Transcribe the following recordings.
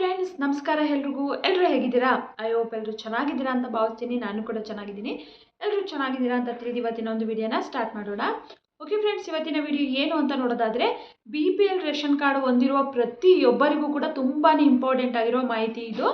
Friends ನಮಸ್ಕಾರ ಎಲ್ರಿಗೂ. ಎಲ್ಲರೂ ಹೇಗಿದ್ದೀರಾ? ಐ ಹೋಪ್ ಎಲ್ಲರೂ ಚೆನ್ನಾಗಿದ್ದೀರಾ ಅಂತ ಭಾವಿಸ್ತೀನಿ. ನಾನು ಕೂಡ ಚೆನ್ನಾಗಿದ್ದೀನಿ. ಎಲ್ಲರೂ ಚೆನ್ನಾಗಿದ್ದೀರಾ ಅಂತ ತಿಳಿದು ಇವತ್ತಿನ ಒಂದು ವಿಡಿಯೋನ ಸ್ಟಾರ್ಟ್ ಮಾಡೋಣ. ಓಕೆ ಫ್ರೆಂಡ್ಸ್ ಇವತ್ತಿನ ವಿಡಿಯೋ ಏನು ಅಂತ ನೋಡೋದಾದರೆ B P L ration card ಹೊಂದಿರುವ ಪ್ರತಿಯೊಬ್ಬರಿಗೂ ಕೂಡ ತುಂಬಾ ಇಂಪಾರ್ಟೆಂಟ್ ಆಗಿರೋ ಮಾಹಿತಿ ಇದು.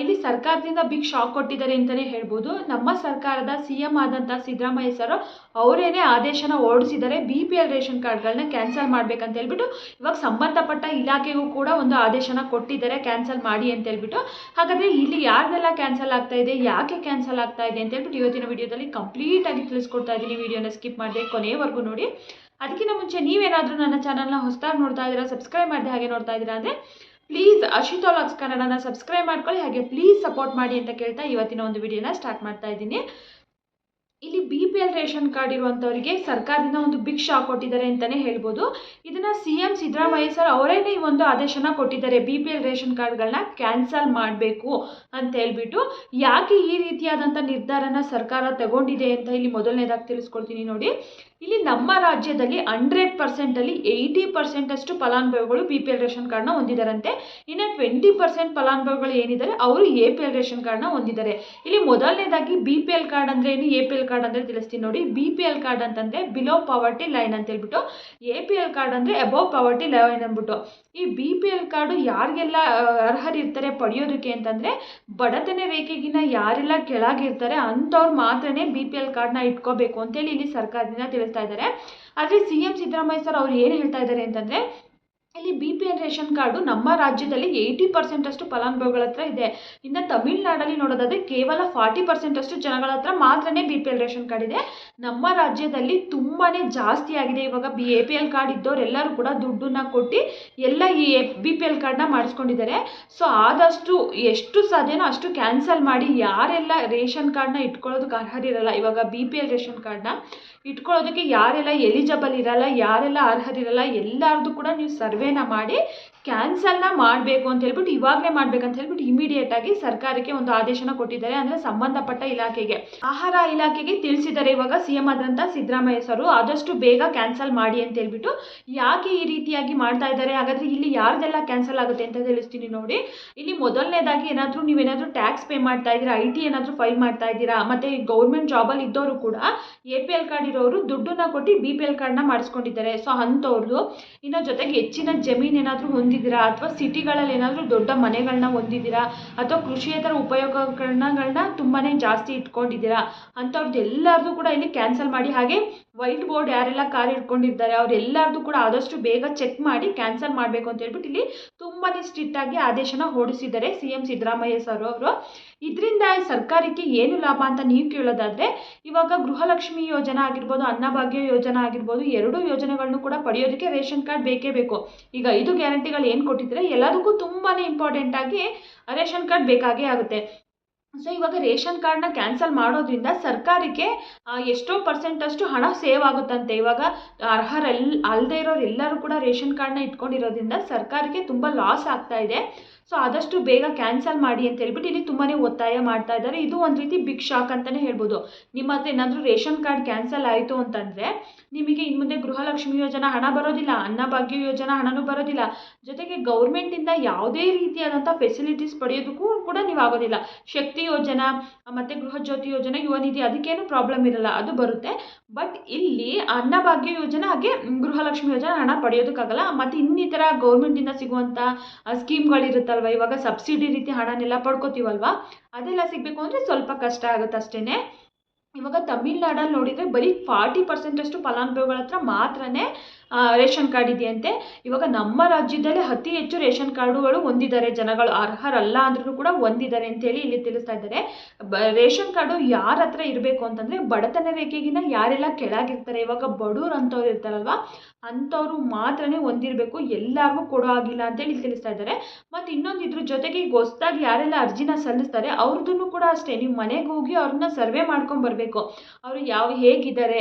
ಇಲ್ಲಿ ಸರ್ಕಾರದಿಂದ ಬಿಗ್ ಶಾಕ್ ಕೊಟ್ಟಿದ್ದಾರೆ ಅಂತಲೇ ಹೇಳ್ಬೋದು. ನಮ್ಮ ಸರ್ಕಾರದ ಸಿ ಎಂ ಆದಂಥ ಸಿದ್ದರಾಮಯ್ಯ ಸರ್ ಅವರೇನೆ ಆದೇಶನ ಹೊರಡಿಸಿದ್ದಾರೆ ಬಿ ಪಿ ಎಲ್ ರೇಷನ್ ಕಾರ್ಡ್ಗಳನ್ನ ಕ್ಯಾನ್ಸಲ್ ಮಾಡಬೇಕಂತ ಹೇಳ್ಬಿಟ್ಟು. ಇವಾಗ ಸಂಬಂಧಪಟ್ಟ ಇಲಾಖೆಗೂ ಕೂಡ ಒಂದು ಆದೇಶನ ಕೊಟ್ಟಿದ್ದಾರೆ ಕ್ಯಾನ್ಸಲ್ ಮಾಡಿ ಅಂತ ಹೇಳ್ಬಿಟ್ಟು. ಹಾಗಾದರೆ ಇಲ್ಲಿ ಯಾರನ್ನೆಲ್ಲ ಕ್ಯಾನ್ಸಲ್ ಆಗ್ತಾ ಇದೆ, ಯಾಕೆ ಕ್ಯಾನ್ಸಲ್ ಆಗ್ತಾ ಇದೆ ಅಂತ ಹೇಳ್ಬಿಟ್ಟು ಇವತ್ತಿನ ವಿಡಿಯೋದಲ್ಲಿ ಕಂಪ್ಲೀಟಾಗಿ ತಿಳಿಸ್ಕೊಡ್ತಾ ಇದ್ದೀನಿ. ವಿಡಿಯೋನ ಸ್ಕಿಪ್ ಮಾಡದೆ ಕೊನೆಯವರೆಗೂ ನೋಡಿ. ಅದಕ್ಕಿಂತ ಮುಂಚೆ ನೀವೇನಾದರೂ ನನ್ನ ಚಾನಲ್ನ ಹೊಸದಾಗಿ ನೋಡ್ತಾ ಇದ್ದೀರಾ ಸಬ್ಸ್ಕ್ರೈಬ್ ಮಾಡಿದೆ ಹಾಗೆ ನೋಡ್ತಾ ಇದ್ದೀರಾ ಅಂದರೆ ಪ್ಲೀಸ್ ಅಶಿತೋಲಾಕ್ಸ್ ಕನ್ನಡನ ಸಬ್ಸ್ಕ್ರೈಬ್ ಮಾಡ್ಕೊಳ್ಳಿ, ಹಾಗೆ ಪ್ಲೀಸ್ ಸಪೋರ್ಟ್ ಮಾಡಿ ಅಂತ ಕೇಳ್ತಾ ಇವತ್ತಿನ ಒಂದು ವಿಡಿಯೋನ ಸ್ಟಾರ್ಟ್ ಮಾಡ್ತಾ ಇದ್ದೀನಿ. ಇಲ್ಲಿ B P L ration card ಇರುವಂಥವರಿಗೆ ಸರ್ಕಾರದಿಂದ ಒಂದು ಬಿಗ್ ಶಾಕ್ ಕೊಟ್ಟಿದ್ದಾರೆ ಅಂತಲೇ ಹೇಳ್ಬೋದು. ಇದನ್ನು ಸಿ ಎಂ ಸಿದ್ದರಾಮಯ್ಯ ಸರ್ ಅವರೇನೆ ಈ ಒಂದು ಆದೇಶನ ಕೊಟ್ಟಿದ್ದಾರೆ. ಬಿ ಪಿ ಎಲ್ ರೇಷನ್ ಕಾರ್ಡ್ಗಳನ್ನ ಕ್ಯಾನ್ಸಲ್ ಮಾಡಬೇಕು ಅಂತ ಹೇಳ್ಬಿಟ್ಟು ಯಾಕೆ ಈ ರೀತಿಯಾದಂಥ ನಿರ್ಧಾರನ ಸರ್ಕಾರ ತಗೊಂಡಿದೆ ಅಂತ ಇಲ್ಲಿ ಮೊದಲನೇದಾಗಿ ತಿಳಿಸ್ಕೊಡ್ತೀನಿ ನೋಡಿ. ಇಲ್ಲಿ ನಮ್ಮ ರಾಜ್ಯದಲ್ಲಿ ಹಂಡ್ರೆಡ್ ಪರ್ಸೆಂಟಲ್ಲಿ ಏಯ್ಟಿ ಪರ್ಸೆಂಟಷ್ಟು ಫಲಾನುಭವಿಗಳು ಬಿ ಪಿ ಎಲ್ ರೇಷನ್ ಕಾರ್ಡ್ನ ಹೊಂದಿದ್ದಾರಂತೆ ಇನ್ನು ಟ್ವೆಂಟಿ ಪರ್ಸೆಂಟ್ ಫಲಾನುಭವಿಗಳು ಏನಿದ್ದಾರೆ ಅವರು ಎ ಪಿ ಎಲ್ ರೇಷನ್ ಕಾರ್ಡ್ನ ಹೊಂದಿದ್ದಾರೆ ಇಲ್ಲಿ ಮೊದಲನೇದಾಗಿ ಬಿ ಪಿ ಎಲ್ ಕಾರ್ಡ್ ಅಂದರೆ ಏನು, ಎ ಪಿ ಎಲ್ ಕಾರ್ಡ್ ಅಂದರೆ ತಿಳಿಸ್ತೀನಿ ನೋಡಿ. ಬಿ ಪಿ ಎಲ್ ಕಾರ್ಡ್ ಅಂತಂದರೆ ಬಿಲೋ ಪಾವರ್ಟಿ ಲೈನ್ ಅಂತ ಹೇಳ್ಬಿಟ್ಟು, ಎ ಪಿ ಎಲ್ ಕಾರ್ಡ್ ಅಂದರೆ ಅಬೌವ್ ಪಾವರ್ಟಿ ಲೈನ್ ಅಂದ್ಬಿಟ್ಟು. ಈ ಬಿ ಪಿ ಎಲ್ ಕಾರ್ಡು ಯಾರಿಗೆಲ್ಲ ಅರ್ಹರಿರ್ತಾರೆ ಪಡೆಯೋದಕ್ಕೆ ಅಂತಂದರೆ ಬಡತನ ರೇಖೆಗಿನ ಯಾರೆಲ್ಲ ಕೆಳಗಿರ್ತಾರೆ ಅಂಥವ್ರು ಮಾತ್ರ ಬಿ ಪಿ ಎಲ್ ಕಾರ್ಡ್ನ ಇಟ್ಕೋಬೇಕು ಅಂತೇಳಿ ಇಲ್ಲಿ ಸರ್ಕಾರದಿಂದ ತಿಳಿಸ್ತಾ ಇದ್ದಾರೆ. ಆದರೆ ಸಿ ಎಂ ಸಿದ್ದರಾಮಯ್ಯ ಸರ್ ಅವ್ರು ಏನು ಹೇಳ್ತಾ ಇದ್ದಾರೆ ಅಂತಂದರೆ ಇಲ್ಲಿ B P L ration card ನಮ್ಮ ರಾಜ್ಯದಲ್ಲಿ ಏಯ್ಟಿ ಪರ್ಸೆಂಟ್ ಅಷ್ಟು ಫಲಾನುಭವಿಗಳ ಹತ್ರ ಇದೆ. ಇನ್ನು ತಮಿಳ್ನಾಡಲ್ಲಿ ನೋಡೋದಾದರೆ ಕೇವಲ ಫಾರ್ಟಿ ಪರ್ಸೆಂಟ್ ಅಷ್ಟು ಜನಗಳ ಹತ್ರ ಮಾತ್ರನೇ B P L ration card ಇದೆ. ನಮ್ಮ ರಾಜ್ಯದಲ್ಲಿ ತುಂಬಾ ಜಾಸ್ತಿ ಆಗಿದೆ. ಇವಾಗ B A P L card ಇದ್ದವರೆಲ್ಲರೂ ಕೂಡ ದುಡ್ಡನ್ನ ಕೊಟ್ಟು ಎಲ್ಲ ಈ ಬಿ ಪಿ ಎಲ್ ಕಾರ್ಡ್ನ ಮಾಡಿಸ್ಕೊಂಡಿದ್ದಾರೆ. ಸೊ ಆದಷ್ಟು ಎಷ್ಟು ಸಾಧ್ಯನೋ ಅಷ್ಟು ಕ್ಯಾನ್ಸಲ್ ಮಾಡಿ. ಯಾರೆಲ್ಲ ರೇಷನ್ ಕಾರ್ಡ್ನ ಇಟ್ಕೊಳ್ಳೋದಕ್ಕೆ ಅರ್ಹರಿರಲ್ಲ ಇವಾಗ ಬಿ ಪಿ ಎಲ್ ರೇಷನ್ ಕಾರ್ಡ್ನ ಇಟ್ಕೊಳ್ಳೋದಕ್ಕೆ ಯಾರೆಲ್ಲ ಎಲಿಜಿಬಲ್ ಇರಲ್ಲ, ಯಾರೆಲ್ಲ ಅರ್ಹರಿರಲ್ಲ, ಎಲ್ಲರದು ಕೂಡ ನೀವು ಸರ್ವೇನ ಮಾಡಿ ಕ್ಯಾನ್ಸಲ್ನ ಮಾಡಬೇಕು ಅಂತ ಹೇಳ್ಬಿಟ್ಟು ಇವಾಗಲೇ ಮಾಡ್ಬೇಕಂತ ಹೇಳ್ಬಿಟ್ಟು ಇಮಿಡಿಯೇಟ್ ಆಗಿ ಸರ್ಕಾರಕ್ಕೆ ಒಂದು ಆದೇಶನ ಕೊಟ್ಟಿದ್ದಾರೆ. ಅಂದರೆ ಸಂಬಂಧಪಟ್ಟ ಇಲಾಖೆಗೆ. ಆಹಾರ ಇಲಾಖೆಗೆ ತಿಳಿಸಿದ್ದಾರೆ ಇವಾಗ ಸಿ ಎಂ ಆದಂಥ ಸಿದ್ದರಾಮಯ್ಯ ಸರು. ಆದಷ್ಟು ಬೇಗ ಕ್ಯಾನ್ಸಲ್ ಮಾಡಿ ಅಂತ ಹೇಳ್ಬಿಟ್ಟು ಯಾಕೆ ಈ ರೀತಿಯಾಗಿ ಮಾಡ್ತಾ ಇದ್ದಾರೆ? ಹಾಗಾದರೆ ಇಲ್ಲಿ ಯಾರ್ದೆಲ್ಲ ಕ್ಯಾನ್ಸಲ್ ಆಗುತ್ತೆ ಅಂತ ತಿಳಿಸ್ತೀನಿ ನೋಡಿ. ಇಲ್ಲಿ ಮೊದಲನೇದಾಗಿ ಏನಾದರೂ ನೀವೇನಾದರೂ ಟ್ಯಾಕ್ಸ್ ಪೇ ಮಾಡ್ತಾ ಇದ್ದೀರಾ? ಐ ಟಿ ಏನಾದರೂ ಫೈಲ್ ಮಾಡ್ತಾ ಇದ್ದೀರಾ? ಮತ್ತೆ ಗೌರ್ಮೆಂಟ್ ಜಾಬಲ್ಲಿ ಇದ್ದವರು ಕೂಡ ಎ ಪಿ ಎಲ್ ಕಾರ್ಡ್ ಇರೋರು ದುಡ್ಡನ್ನ ಕೊಟ್ಟು ಬಿ ಪಿ ಎಲ್ ಕಾರ್ಡ್ನ ಮಾಡಿಸ್ಕೊಂಡಿದ್ದಾರೆ. ಸೊ ಅಂಥವ್ರದ್ದು ಇನ್ನು ಜೊತೆಗೆ ಹೆಚ್ಚಿನ ಜಮೀನು ಏನಾದರೂ ಹೊಂದಿದ್ದೀರಾ? ಅಥವಾ ಸಿಟಿಗಳಲ್ಲಿ ಏನಾದರೂ ದೊಡ್ಡ ಮನೆಗಳನ್ನ ಹೊಂದಿದ್ದೀರಾ? ಅಥವಾ ಕೃಷಿಯೇತರ ಉಪಯೋಗಗಳನ್ನ ತುಂಬಾ ಜಾಸ್ತಿ ಇಟ್ಕೊಂಡಿದ್ದೀರಾ? ಅಂಥವ್ರದ್ದು ಎಲ್ಲಾರ್ದು ಕೂಡ ಇಲ್ಲಿ ಕ್ಯಾನ್ಸಲ್ ಮಾಡಿ. ಹಾಗೆ ವೈಟ್ ಬೋರ್ಡ್ ಯಾರೆಲ್ಲ ಕಾರ್ ಇಟ್ಕೊಂಡಿರ್ತಾರೆ ಅವರೆಲ್ಲರದು ಕೂಡ ಆದಷ್ಟು ಬೇಗ ಚೆಕ್ ಮಾಡಿ ಕ್ಯಾನ್ಸಲ್ ಮಾಡಬೇಕು ಅಂತ ಹೇಳ್ಬಿಟ್ಟು ಇಲ್ಲಿ ತುಂಬಾ ಸ್ಟ್ರಿಕ್ಟ್ ಆಗಿ ಆದೇಶನ ಹೊರಡಿಸಿದ್ದಾರೆ ಸಿ ಎಂ ಸಿದ್ದರಾಮಯ್ಯ ಸರ್ ಅವರು. ಇದರಿಂದ ಸರ್ಕಾರಕ್ಕೆ ಏನು ಲಾಭ ಅಂತ ನೀವು ಕೇಳೋದಾದರೆ, ಇವಾಗ ಗೃಹಲಕ್ಷ್ಮಿ ಯೋಜನೆ ಆಗಿರ್ಬೋದು ಅನ್ನಭಾಗ್ಯ ಯೋಜನೆ ಆಗಿರ್ಬೋದು, ಎರಡೂ ಯೋಜನೆಗಳನ್ನು ಕೂಡ ಪಡೆಯೋದಕ್ಕೆ ರೇಷನ್ ಕಾರ್ಡ್ ಬೇಕೇ ಬೇಕು. ಈಗ ಐದು ಗ್ಯಾರಂಟಿಗಳು ಏನು ಕೊಟ್ಟಿದ್ರೆ, ಎಲ್ಲದಕ್ಕೂ ತುಂಬಾ ಇಂಪಾರ್ಟೆಂಟ್ ಆಗಿ ರೇಷನ್ ಕಾರ್ಡ್ ಬೇಕಾಗೇ ಆಗುತ್ತೆ. ಸೊ ಇವಾಗ ರೇಷನ್ ಕಾರ್ಡ್ನ ಕ್ಯಾನ್ಸಲ್ ಮಾಡೋದ್ರಿಂದ ಸರ್ಕಾರಕ್ಕೆ ಎಷ್ಟೋ ಪರ್ಸೆಂಟಷ್ಟು ಹಣ ಸೇವ್ ಆಗುತ್ತಂತೆ. ಇವಾಗ ಅರ್ಹರೆಲ್ ಅಲ್ಲದೆ ಇರೋರು ಎಲ್ಲರೂ ಕೂಡ ರೇಷನ್ ಕಾರ್ಡ್ನ ಇಟ್ಕೊಂಡಿರೋದ್ರಿಂದ ಸರ್ಕಾರಕ್ಕೆ ತುಂಬ ಲಾಸ್ ಆಗ್ತಾ ಇದೆ. ಸೊ ಆದಷ್ಟು ಬೇಗ ಕ್ಯಾನ್ಸಲ್ ಮಾಡಿ ಅಂತ ಹೇಳ್ಬಿಟ್ಟು ಇಲ್ಲಿ ತುಂಬಾ ಒತ್ತಾಯ ಮಾಡ್ತಾ ಇದ್ದಾರೆ. ಇದು ಒಂದು ರೀತಿ ಬಿಗ್ ಶಾಕ್ ಅಂತಲೇ ಹೇಳ್ಬೋದು. ನಿಮ್ಮ ಹತ್ರ ಏನಾದರೂ ರೇಷನ್ ಕಾರ್ಡ್ ಕ್ಯಾನ್ಸಲ್ ಆಯಿತು ಅಂತಂದರೆ ನಿಮಗೆ ಇನ್ನು ಮುಂದೆ ಗೃಹಲಕ್ಷ್ಮಿ ಯೋಜನಾ ಹಣ ಬರೋದಿಲ್ಲ ಅನ್ನಭಾಗ್ಯ ಯೋಜನಾ ಹಣನೂ ಬರೋದಿಲ್ಲ. ಜೊತೆಗೆ ಗೌರ್ಮೆಂಟಿಂದ ಯಾವುದೇ ರೀತಿಯಾದಂಥ ಫೆಸಿಲಿಟೀಸ್ ಪಡೆಯೋದಕ್ಕೂ ಕೂಡ ನೀವು ಆಗೋದಿಲ್ಲ. ಶಕ್ತಿ ಯೋಜನಾ, ಮತ್ತು ಗೃಹಜ್ಯೋತಿ ಯೋಜನೆ, ಯುವ ನಿಧಿ ಅದಕ್ಕೇನು ಪ್ರಾಬ್ಲಮ್ ಇರಲ್ಲ, ಅದು ಬರುತ್ತೆ. ಬಟ್ ಇಲ್ಲಿ ಅನ್ನಭಾಗ್ಯ ಯೋಜನೆ ಹಾಗೆ ಗೃಹಲಕ್ಷ್ಮಿ ಯೋಜನೆ ಹಣ ಪಡೆಯೋದಕ್ಕಾಗಲ್ಲ. ಮತ್ತು ಇನ್ನಿತರ ಗೌರ್ಮೆಂಟಿಂದ ಸಿಗುವಂಥ ಸ್ಕೀಮ್ಗಳಿರುತ್ತಲ್ವ ಇವಾಗ ಸಬ್ಸಿಡಿ ರೀತಿ ಹಣನೆಲ್ಲ ಪಡ್ಕೋತೀವಲ್ವಾ? ಅದೆಲ್ಲ ಸಿಗಬೇಕು ಅಂದರೆ ಸ್ವಲ್ಪ ಕಷ್ಟ ಆಗುತ್ತೆ ಅಷ್ಟೇ ಇವಾಗ ತಮಿಳ್ನಾಡಲ್ಲಿ ನೋಡಿದರೆ ಬರೀ ಫಾರ್ಟಿ ಪರ್ಸೆಂಟಷ್ಟು ಫಲಾನುಭವಿಗಳ ಹತ್ರ ಮಾತ್ರನೇ ರೇಷನ್ ಕಾರ್ಡ್ ಇದೆಯಂತೆ. ಇವಾಗ ನಮ್ಮ ರಾಜ್ಯದಲ್ಲೇ ಅತಿ ಹೆಚ್ಚು ರೇಷನ್ ಕಾರ್ಡುಗಳು ಹೊಂದಿದ್ದಾರೆ. ಜನಗಳು ಅರ್ಹರಲ್ಲ ಅಂದ್ರೂ ಕೂಡ ಹೊಂದಿದ್ದಾರೆ ಅಂತೇಳಿ ಇಲ್ಲಿ ತಿಳಿಸ್ತಾ ಇದ್ದಾರೆ. ರೇಷನ್ ಕಾರ್ಡು ಯಾರ ಹತ್ರ ಇರಬೇಕು ಅಂತಂದರೆ ಬಡತನ ರೇಖೆಗಿನ ಯಾರೆಲ್ಲ ಕೆಳಗಿರ್ತಾರೆ. ಇವಾಗ ಬಡವ್ರು ಅಂಥವ್ರು ಇರ್ತಾರಲ್ವ, ಅಂಥವ್ರು ಮಾತ್ರನೇ ಹೊಂದಿರಬೇಕು. ಎಲ್ಲರಿಗೂ ಕೊಡೋ ಆಗಿಲ್ಲ ಅಂತೇಳಿ ಇಲ್ಲಿ ತಿಳಿಸ್ತಾ ಇದ್ದಾರೆ. ಮತ್ತು ಇನ್ನೊಂದು ಇದ್ರ ಜೊತೆಗೆ ಈಗ ಹೊಸ್ದಾಗಿ ಯಾರೆಲ್ಲ ಅರ್ಜಿನ ಸಲ್ಲಿಸ್ತಾರೆ ಅವ್ರದ್ದು ಕೂಡ ಅಷ್ಟೇ. ನೀವು ಮನೆಗೆ ಹೋಗಿ ಅವ್ರನ್ನ ಸರ್ವೆ ಮಾಡ್ಕೊಂಡು ಬರಬೇಕು. ಅವರು ಯಾವ ಹೇಗಿದ್ದಾರೆ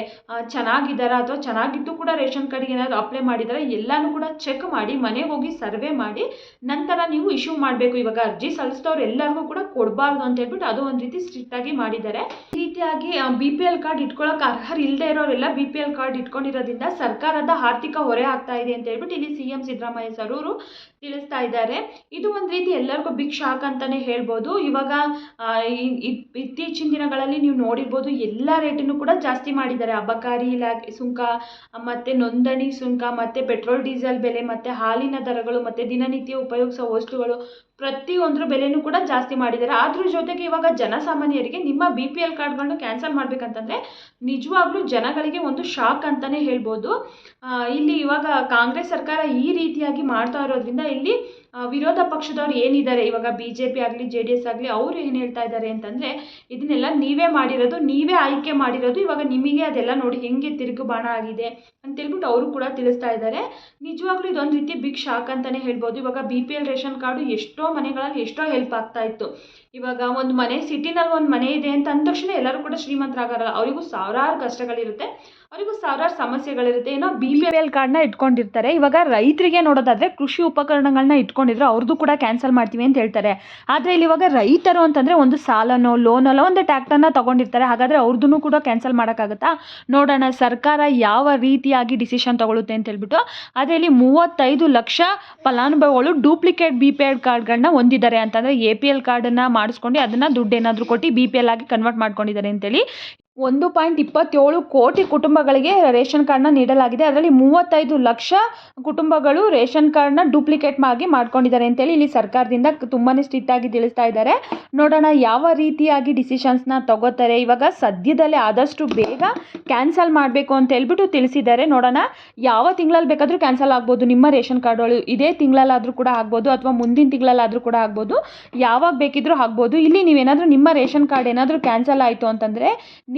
ಚೆನ್ನಾಗಿದ್ದಾರಾ ಅಥವಾ ಚೆನ್ನಾಗಿದ್ದು ಕೂಡ ರೇಷನ್ ಕಾರ್ಡಿಗೆ ಏನಾದರೂ ಅಪ್ಲೈ ಮಾಡಿದರೆ ಎಲ್ಲಾನು ಕೂಡ ಚೆಕ್ ಮಾಡಿ, ಮನೆಗೆ ಹೋಗಿ ಸರ್ವೆ ಮಾಡಿ, ನಂತರ ನೀವು ಇಶ್ಯೂ ಮಾಡಬೇಕು. ಇವಾಗ ಅರ್ಜಿ ಸಲ್ಲಿಸಿದವ್ರು ಎಲ್ಲರಿಗೂ ಕೂಡ ಕೊಡಬಾರ್ದು ಅಂತ ಹೇಳ್ಬಿಟ್ಟು ಅದು ಒಂದು ರೀತಿ ಸ್ಟ್ರಿಕ್ಟ್ ಆಗಿ ಮಾಡಿದ್ದಾರೆ. ಈ ರೀತಿಯಾಗಿ ಬಿ ಪಿ ಎಲ್ ಕಾರ್ಡ್ ಇಟ್ಕೊಳ್ಳೋಕೆ ಅರ್ಹರು ಇಲ್ಲದೆ ಇರೋರೆಲ್ಲ ಬಿ ಪಿ ಎಲ್ ಕಾರ್ಡ್ ಇಟ್ಕೊಂಡಿರೋದ್ರಿಂದ ಸರ್ಕಾರದ ಆರ್ಥಿಕ ಹೊರೆ ಆಗ್ತಾ ಇದೆ ಅಂತ ಹೇಳ್ಬಿಟ್ಟು ಇಲ್ಲಿ ಸಿ ಎಂ ಸಿದ್ದರಾಮಯ್ಯ ಸರ್ ಅವರು ತಿಳಿಸ್ತಾ ಇದ್ದಾರೆ. ಇದು ಒಂದು ರೀತಿ ಎಲ್ಲರಿಗೂ ಬಿಗ್ ಶಾಕ್ ಅಂತಲೇ ಹೇಳ್ಬೋದು. ಇವಾಗ ಇತ್ತೀಚಿನ ದಿನಗಳಲ್ಲಿ ನೀವು ನೋಡಿರ್ಬೋದು ಎಲ್ಲ ರೇಟನ್ನು ಕೂಡ ಜಾಸ್ತಿ ಮಾಡಿದ್ದಾರೆ. ಅಬಕಾರಿ ಇಲಾಖೆ, ಸುಂಕ ಮತ್ತೆ ನೋಂದಣಿ ಸುಂಕ ಮತ್ತೆ ಪೆಟ್ರೋಲ್ ಡೀಸೆಲ್ ಬೆಲೆ ಮತ್ತೆ ಹಾಲಿನ ದರಗಳು ಮತ್ತೆ ದಿನನಿತ್ಯ ಉಪಯೋಗಿಸುವ ವಸ್ತುಗಳು ಪ್ರತಿಯೊಂದರ ಬೆಲೆನೂ ಕೂಡ ಜಾಸ್ತಿ ಮಾಡಿದ್ದಾರೆ. ಅದ್ರ ಜೊತೆಗೆ ಇವಾಗ ಜನಸಾಮಾನ್ಯರಿಗೆ ನಿಮ್ಮ ಬಿ ಪಿ ಎಲ್ ಕಾರ್ಡ್ಗಳನ್ನ ಕ್ಯಾನ್ಸಲ್ ಮಾಡಬೇಕಂತಂದರೆ ನಿಜವಾಗ್ಲೂ ಜನಗಳಿಗೆ ಒಂದು ಶಾಕ್ ಅಂತಲೇ ಹೇಳ್ಬೋದು. ಇಲ್ಲಿ ಇವಾಗ ಕಾಂಗ್ರೆಸ್ ಸರ್ಕಾರ ಈ ರೀತಿಯಾಗಿ ಮಾಡ್ತಾ ಇರೋದ್ರಿಂದ ಇಲ್ಲಿ ವಿರೋಧ ಪಕ್ಷದವ್ರು ಏನಿದ್ದಾರೆ? ಇವಾಗ ಬಿ ಜೆ ಪಿ ಆಗಲಿ ಜೆ ಡಿ ಎಸ್ ಆಗಲಿ, ಅವರು ಏನು ಹೇಳ್ತಾ ಇದ್ದಾರೆ ಅಂತಂದರೆ ಇದನ್ನೆಲ್ಲ ನೀವೇ ಮಾಡಿರೋದು, ನೀವೇ ಆಯ್ಕೆ ಮಾಡಿರೋದು. ಇವಾಗ ನಿಮಗೆ ಅದೆಲ್ಲ ನೋಡಿ ಹೆಂಗೆ ತಿರುಗು ಬಾಣ ಆಗಿದೆ ಅಂತೇಳ್ಬಿಟ್ಟು ಅವರು ಕೂಡ ತಿಳಿಸ್ತಾ ಇದ್ದಾರೆ. ನಿಜವಾಗ್ಲೂ ಇದೊಂದು ರೀತಿ ಬಿಗ್ ಶಾಕ್ ಅಂತಲೇ ಹೇಳ್ಬೋದು. ಇವಾಗ B P L ration card ಎಷ್ಟೋ ಮನೆಗಳಲ್ಲಿ ಎಷ್ಟೋ ಹೆಲ್ಪ್ ಆಗ್ತಾ ಇತ್ತು. ಇವಾಗ ಒಂದು ಮನೆ ಸಿಟಿನಲ್ಲಿ ಒಂದು ಮನೆ ಇದೆ ಅಂತ ಅಂದ ತಕ್ಷಣ ಎಲ್ಲರೂ ಕೂಡ ಶ್ರೀಮಂತರಾಗಲ್ಲ. ಅವರಿಗೂ ಸಾವಿರಾರು ಕಷ್ಟಗಳಿರುತ್ತೆ. ಅವರಿಗೂ ಸಾವಿರಾರು ಸಮಸ್ಯೆಗಳಿರುತ್ತೆ. ಏನೋ ಬಿ ಪಿ ಎಲ್ ಕಾರ್ಡ್ನ ಇಟ್ಕೊಂಡಿರ್ತಾರೆ. ಇವಾಗ ರೈತರಿಗೆ ನೋಡೋದಾದ್ರೆ ಕೃಷಿ ಉಪಕರಣಗಳನ್ನ ಇಟ್ಕೊಂಡಿದ್ರೆ. ಅವ್ರದ್ದು ಕೂಡ ಕ್ಯಾನ್ಸಲ್ ಮಾಡ್ತೀವಿ ಅಂತ ಹೇಳ್ತಾರೆ. ಆದರೆ ಇಲ್ಲಿ ಇವಾಗ ರೈತರು ಅಂತಂದರೆ ಒಂದು ಸಾಲನೋ ಲೋನಲ್ಲೋ ಒಂದು ಟ್ಯಾಕ್ಟರ್ನ ತೊಗೊಂಡಿರ್ತಾರೆ. ಹಾಗಾದರೆ ಅವ್ರದ್ದು ಕೂಡ ಕ್ಯಾನ್ಸಲ್ ಮಾಡೋಕ್ಕಾಗುತ್ತಾ? ನೋಡೋಣ, ಸರ್ಕಾರ ಯಾವ ರೀತಿಯಾಗಿ ಡಿಸಿಷನ್ ತಗೊಳುತ್ತೆ ಅಂತ ಹೇಳ್ಬಿಟ್ಟು. ಆದರೆ ಇಲ್ಲಿ ಮೂವತ್ತೈದು ಲಕ್ಷ ಫಲಾನುಭವಿಗಳು ಡೂಪ್ಲಿಕೇಟ್ ಬಿ ಪಿ ಎಲ್ ಕಾರ್ಡ್ಗಳನ್ನ ಹೊಂದಿದ್ದಾರೆ ಅಂತಂದರೆ ಎ ಪಿ ಎಲ್ ಕಾರ್ಡನ್ನು ಮಾಡಿಸ್ಕೊಂಡು ಅದನ್ನು ದುಡ್ಡು ಏನಾದರೂ ಕೊಟ್ಟು ಬಿ ಪಿ ಎಲ್ ಆಗಿ ಕನ್ವರ್ಟ್ ಮಾಡ್ಕೊಂಡಿದ್ದಾರೆ ಅಂತೇಳಿ. ಒಂದು ಪಾಯಿಂಟ್ ಇಪ್ಪತ್ತೇಳು ಕೋಟಿ ಕುಟುಂಬಗಳಿಗೆ ರೇಷನ್ ಕಾರ್ಡ್ನ ನೀಡಲಾಗಿದೆ. ಅದರಲ್ಲಿ ಮೂವತ್ತೈದು ಲಕ್ಷ ಕುಟುಂಬಗಳು ರೇಷನ್ ಕಾರ್ಡ್ನ ಡೂಪ್ಲಿಕೇಟ್ ಆಗಿ ಮಾಡ್ಕೊಂಡಿದ್ದಾರೆ ಅಂತೇಳಿ ಇಲ್ಲಿ ಸರ್ಕಾರದಿಂದ ತುಂಬಾ ಸ್ಟ್ರಿಕ್ಟಾಗಿ ತಿಳಿಸ್ತಾ ಇದ್ದಾರೆ. ನೋಡೋಣ ಯಾವ ರೀತಿಯಾಗಿ ಡಿಸಿಷನ್ಸ್ನ ತಗೋತಾರೆ. ಇವಾಗ ಸದ್ಯದಲ್ಲೇ ಆದಷ್ಟು ಬೇಗ ಕ್ಯಾನ್ಸಲ್ ಮಾಡಬೇಕು ಅಂತ ಹೇಳ್ಬಿಟ್ಟು ತಿಳಿಸಿದ್ದಾರೆ. ನೋಡೋಣ ಯಾವ ತಿಂಗಳಲ್ಲಿ ಬೇಕಾದರೂ ಕ್ಯಾನ್ಸಲ್ ಆಗ್ಬೋದು. ನಿಮ್ಮ ರೇಷನ್ ಕಾರ್ಡ್ಗಳು ಇದೇ ತಿಂಗಳಲ್ಲಾದರೂ ಕೂಡ ಆಗ್ಬೋದು ಅಥವಾ ಮುಂದಿನ ತಿಂಗಳಲ್ಲಾದರೂ ಕೂಡ ಆಗ್ಬೋದು. ಯಾವಾಗ ಬೇಕಿದ್ರೂ ಆಗ್ಬೋದು. ಇಲ್ಲಿ ನೀವೇನಾದರೂ ನಿಮ್ಮ ರೇಷನ್ ಕಾರ್ಡ್ ಏನಾದರೂ ಕ್ಯಾನ್ಸಲ್ ಆಯಿತು ಅಂತಂದರೆ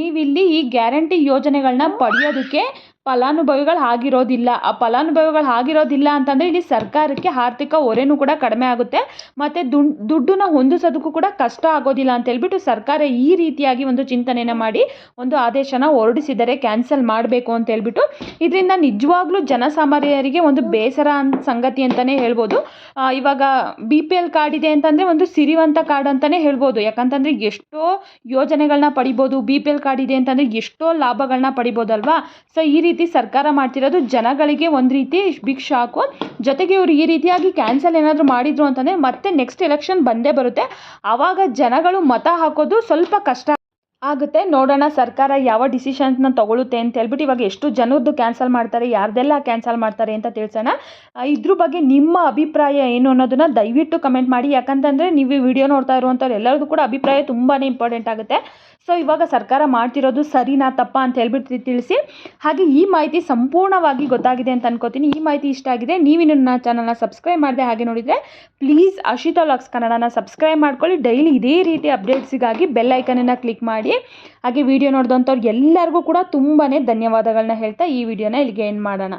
ನೀವಿಲ್ಲಿ ಈ ಗ್ಯಾರಂಟಿ ಯೋಜನೆಗಳನ್ನ ಪಡೆಯೋದಕ್ಕೆ ಫಲಾನುಭವಿಗಳು ಆಗಿರೋದಿಲ್ಲ. ಆ ಫಲಾನುಭವಿಗಳು ಆಗಿರೋದಿಲ್ಲ ಅಂತಂದರೆ ಇಲ್ಲಿ ಸರ್ಕಾರಕ್ಕೆ ಆರ್ಥಿಕ ಹೊರೆನೂ ಕೂಡ ಕಡಿಮೆ ಆಗುತ್ತೆ. ಮತ್ತು ದುಡ್ಡನ್ನ ಹೊಂದಿಸೋದಕ್ಕೂ ಕೂಡ ಕಷ್ಟ ಆಗೋದಿಲ್ಲ ಅಂತ ಹೇಳ್ಬಿಟ್ಟು ಸರ್ಕಾರ ಈ ರೀತಿಯಾಗಿ ಒಂದು ಚಿಂತನೆಯನ್ನು ಮಾಡಿ ಒಂದು ಆದೇಶನ ಹೊರಡಿಸಿದರೆ ಕ್ಯಾನ್ಸಲ್ ಮಾಡಬೇಕು ಅಂತ ಹೇಳ್ಬಿಟ್ಟು ಇದರಿಂದ ನಿಜವಾಗ್ಲೂ ಜನಸಾಮಾನ್ಯರಿಗೆ ಒಂದು ಬೇಸರ ಸಂಗತಿ ಅಂತಲೇ ಹೇಳ್ಬೋದು. ಇವಾಗ ಬಿ ಪಿ ಎಲ್ ಕಾರ್ಡ್ ಇದೆ ಅಂತಂದರೆ ಒಂದು ಸಿರಿವಂತ ಕಾರ್ಡ್ ಅಂತಲೇ ಹೇಳ್ಬೋದು. ಯಾಕಂತಂದರೆ ಎಷ್ಟೋ ಯೋಜನೆಗಳನ್ನ ಪಡಿಬೋದು. ಬಿ ಪಿ ಎಲ್ ಕಾರ್ಡ್ ಇದೆ ಅಂತಂದರೆ ಎಷ್ಟೋ ಲಾಭಗಳನ್ನ ಪಡಿಬೋದಲ್ವಾ? ಸೊ ಈ ರೀತಿ ಸರ್ಕಾರ ಮಾಡ್ತಿರೋದು ಜನಗಳಿಗೆ ಒಂದು ರೀತಿ ಬಿಗ್ ಶಾಕು ಜೊತೆಗೆ ಇವರು ಈ ರೀತಿಯಾಗಿ ಕ್ಯಾನ್ಸಲ್ ಏನಾದರೂ ಮಾಡಿದ್ರು ಅಂತಂದರೆ ಮತ್ತೆ ನೆಕ್ಸ್ಟ್ ಎಲೆಕ್ಷನ್ ಬಂದೇ ಬರುತ್ತೆ. ಆವಾಗ ಜನಗಳು ಮತ ಹಾಕೋದು ಸ್ವಲ್ಪ ಕಷ್ಟ ಆಗುತ್ತೆ. ನೋಡೋಣ ಸರ್ಕಾರ ಯಾವ ಡಿಸಿಷನ್ಸ್ನ ತೊಗೊಳುತ್ತೆ ಅಂತ ಹೇಳ್ಬಿಟ್ಟು ಇವಾಗ ಎಷ್ಟು ಜನರದ್ದು ಕ್ಯಾನ್ಸಲ್ ಮಾಡ್ತಾರೆ, ಯಾರ್ದೆಲ್ಲ ಕ್ಯಾನ್ಸಲ್ ಮಾಡ್ತಾರೆ ಅಂತ ತಿಳಿಸೋಣ. ಇದ್ರ ಬಗ್ಗೆ ನಿಮ್ಮ ಅಭಿಪ್ರಾಯ ಏನು ಅನ್ನೋದನ್ನ ದಯವಿಟ್ಟು ಕಮೆಂಟ್ ಮಾಡಿ. ಯಾಕಂತಂದರೆ ನೀವು ವಿಡಿಯೋ ನೋಡ್ತಾ ಇರುವಂಥವ್ರು ಎಲ್ಲರಿಗೂ ಕೂಡ ಅಭಿಪ್ರಾಯ ತುಂಬಾ ಇಂಪಾರ್ಟೆಂಟ್ ಆಗುತ್ತೆ. ಸೊ, ಇವಾಗ ಸರ್ಕಾರ ಮಾಡ್ತಿರೋದು ಸರಿನಾ ತಪ್ಪ ಅಂತ ಹೇಳ್ಬಿಟ್ಟು ತಿಳಿಸಿ. ಹಾಗೆ ಈ ಮಾಹಿತಿ ಸಂಪೂರ್ಣವಾಗಿ ಗೊತ್ತಾಗಿದೆ ಅಂತ ಅನ್ಕೋತೀನಿ. ಈ ಮಾಹಿತಿ ಇಷ್ಟ ಆಗಿದೆ, ನೀವು ನನ್ನ ಚಾನಲ್ನ ಸಬ್ಸ್ಕ್ರೈಬ್ ಮಾಡಿದೆ ಹಾಗೆ ನೋಡಿದರೆ ಪ್ಲೀಸ್ ಅಶಿತಾ ಲಾಕ್ಸ್ ಕನ್ನಡನ ಸಬ್ಸ್ಕ್ರೈಬ್ ಮಾಡ್ಕೊಳ್ಳಿ. ಡೈಲಿ ಇದೇ ರೀತಿ ಅಪ್ಡೇಟ್ಸಿಗಾಗಿ ಬೆಲ್ ಐಕನನ್ನು ಕ್ಲಿಕ್ ಮಾಡಿ. ಹಾಗೆ ವಿಡಿಯೋ ನೋಡಿದಂಥವ್ರು ಎಲ್ಲರಿಗೂ ಕೂಡ ತುಂಬಾ ಧನ್ಯವಾದಗಳನ್ನ ಹೇಳ್ತಾ ಈ ವಿಡಿಯೋನ ಇಲ್ಲಿಗೆ ಎಂಡ್ ಮಾಡೋಣ.